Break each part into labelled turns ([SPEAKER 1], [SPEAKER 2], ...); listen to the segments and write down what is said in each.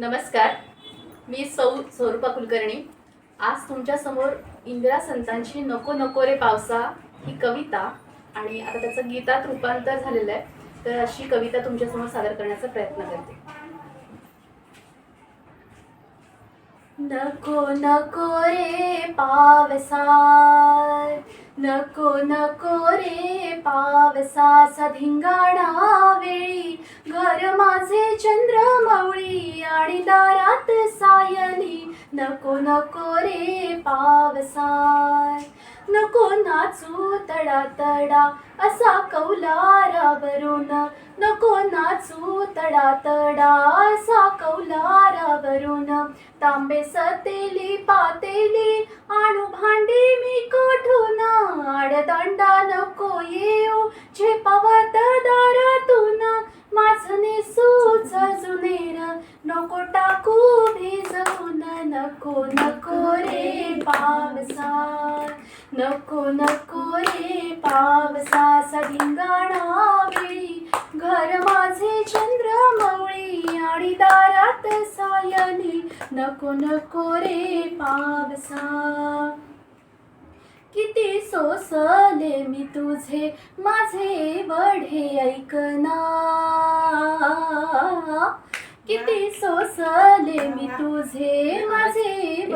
[SPEAKER 1] नमस्कार. मी सौ स्वरूपा कुलकर्णी. आज तुमच्यासमोर इंदिरा संतांची नको नको रे पावसा ही कविता आणि आता त्याचं गीतात रूपांतर झालेलं आहे. तर अशी कविता तुमच्यासमोर सादर करण्याचा प्रयत्न करते. नको नको रे पावसा नको नको रे पावसा सधिंगाणा नको रे पावसाय नको नाचू तडा तडा असा कौलारावरून. नको नाचू तडा तडा असा कौलारावरून. तांबे सतेली पातेली आणू भांडी मी कोठून? आडदांडा नको येऊ झेपावत दारातून. माझ नेसूच जुनेर नको टा टाकू भिजवून नको नको रे पावसा नको नको रे पावसा धिंगाणा वेळी. घर माझे चंद्रमौळी आणि दारात सायली नको नको रे पावसा किती सोसले मी तुझे माझे वढे ऐकना. किती सोसले मी तुझे माझे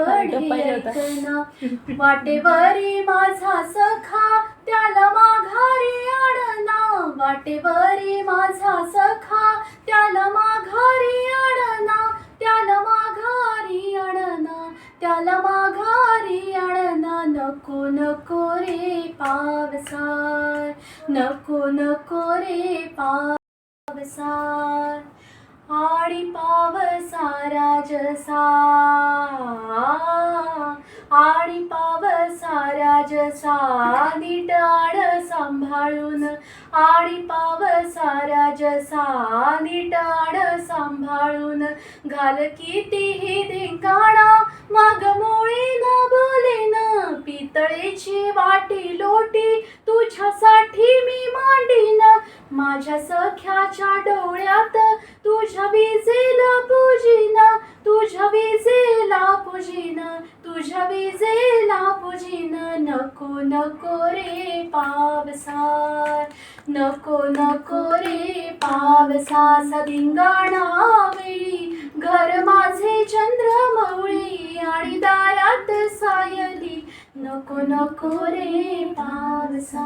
[SPEAKER 1] वाटेवरी माझा सखा त्याला माघारी आणना वाटेवरी माझा सखा त्याला माघारी आणना त्याला माघारी आणना त्याला माघारी आणना नको नको रे पावसाय नको नको रे पावसाय आडी पावसा राजसा आडी पावसा राजसा नीट आड सांभाळून आडी पावसा राजसा नीट आड सांभाळून घाल कितीही धिंकाणा मग मुळे न बोले न पितळेची वाटी लोटी. तुझ्यासाठी मी मांडीन. माझ्या सख्याच्या डोळ्यात तुझ्या विजेला पूजिन. तुझ्या विजेला पूजिन. तुझ्या विजेला पूजिन. नको नको रे पावसा नको नको रे पावसा सदिंगाणा वेळी घर माझे चंद्रमौळी आणि दारात नको नको रे पावसा.